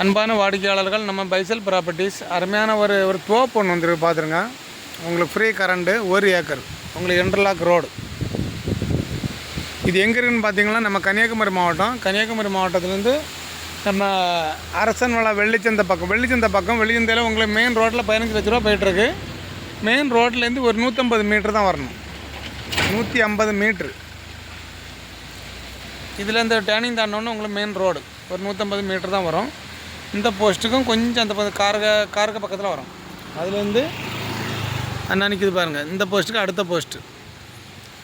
அன்பான வாடிக்கையாளர்கள் நம்ம பைசல் ப்ராப்பர்ட்டிஸ். அருமையான ஒரு ஒரு தோப்பு ஒன்று வந்துருக்கு பார்த்துருங்க உங்களுக்கு ஃப்ரீ கரண்ட்டு ஒரு ஏக்கர். உங்களுக்கு இன்டர்லாக் ரோடு இது எங்கே இருக்குன்னு பார்த்தீங்கன்னா நம்ம கன்னியாகுமரி மாவட்டம். கன்னியாகுமரி மாவட்டத்துலேருந்து நம்ம அரசன் வெள்ளிச்சந்தை பக்கம். வெள்ளிச்சந்தை பக்கம் வெள்ளிச்சந்தையில் உங்களுக்கு மெயின் ரோட்டில் பதினஞ்சு லட்ச ரூபா போயிட்டுருக்கு. மெயின் ரோட்லேருந்து ஒரு நூற்றம்பது மீட்ரு தான் வரணும். நூற்றி ஐம்பது மீட்ரு இதில் இந்த டேர்னிங் தாண்டோன்னு உங்களுக்கு மெயின் ரோடு ஒரு நூற்றம்பது மீட்ரு தான் வரும். இந்த போஸ்ட்டுக்கும் கொஞ்சம் அந்த பக்கம் கார்க கார்க பக்கத்தில் வரும். அதுலேருந்து அண்ணா நிற்கிது பாருங்கள் இந்த போஸ்ட்டுக்கு அடுத்த போஸ்ட்டு.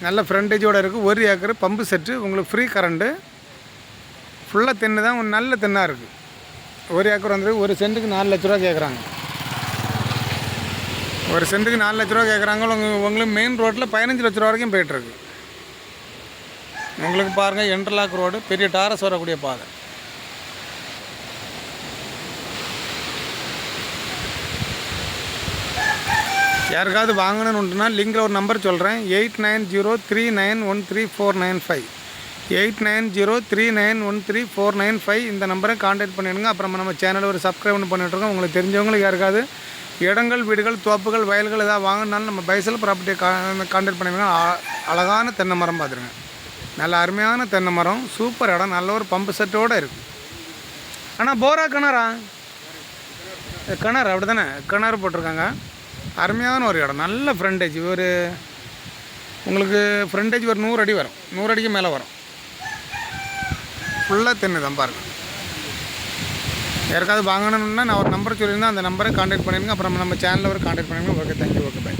நல்ல ஃப்ரண்டேஜோடு இருக்குது ஒரு ஏக்கர் பம்பு செட்டு. உங்களுக்கு ஃப்ரீ கரண்ட்டு ஃபுல்லாக தென்னு தான் ஒரு நல்ல தென்னாக இருக்குது ஒரு ஏக்கர் வந்து ஒரு சென்ட்டுக்கு நாலு லட்ச ரூபா கேட்குறாங்க ஒரு சென்ட்டுக்கு நாலு லட்ச ரூபா கேட்குறாங்க உங்க- உங்களுக்கு மெயின் ரோட்டில் பதினஞ்சு லட்ச ரூபா வரைக்கும் போயிட்டுருக்கு உங்களுக்கு பாருங்கள் இன்டர்லாக் ரோடு பெரிய டாரஸ் வரக்கூடிய பாதை. யாருக்காவது வாங்கணும்னு லிங்கில் ஒரு நம்பர் சொல்கிறேன். Eight nine zero three nine one three four nine five. Eight nine zero three nine one three four nine five இந்த நம்பரை காண்டாக்ட் பண்ணிடுங்க. அப்புறம் நம்ம சேனலில் ஒரு சப்ஸ்கிரைப் பண்ணிட்டுருக்கோம். உங்களுக்கு தெரிஞ்சவங்களுக்கு யாருக்காவது இடங்கள் வீடுகள் தோப்புகள் வயல்கள் எதாவது வாங்கினாலும் நம்ம பைசல் ப்ராப்பர்ட்டியை கா காண்டாக்ட் பண்ணிடுங்க. அழகான தென்னை மரம் பார்த்துருங்க. நல்ல அருமையான தென்னை மரம். சூப்பர் இடம். நல்ல ஒரு பம்பு செட்டோடு இருக்குது ஆனால் போரா கிணறா? கிணறு அப்படி தானே கிணறு போட்டிருக்காங்க. அருமையான ஒரு இடம் நல்ல ஃப்ரண்டேஜ் ஒரு உங்களுக்கு ஃப்ரண்டேஜ் ஒரு நூறு அடி வரும். நூறு அடிக்கு மேலே வரும். ஃபுல்லாக தென்னு தான் யாருக்காவது வாங்கணும்னா நான் ஒரு நம்பர் சொல்லியிருந்தேன் அந்த நம்பரை காண்டாக்ட் பண்ணிடுங்க. அப்புறம் நம்ம சேனலில் ஒரு காண்டாக்ட் பண்ணிடுங்க. Okay thank you okay bye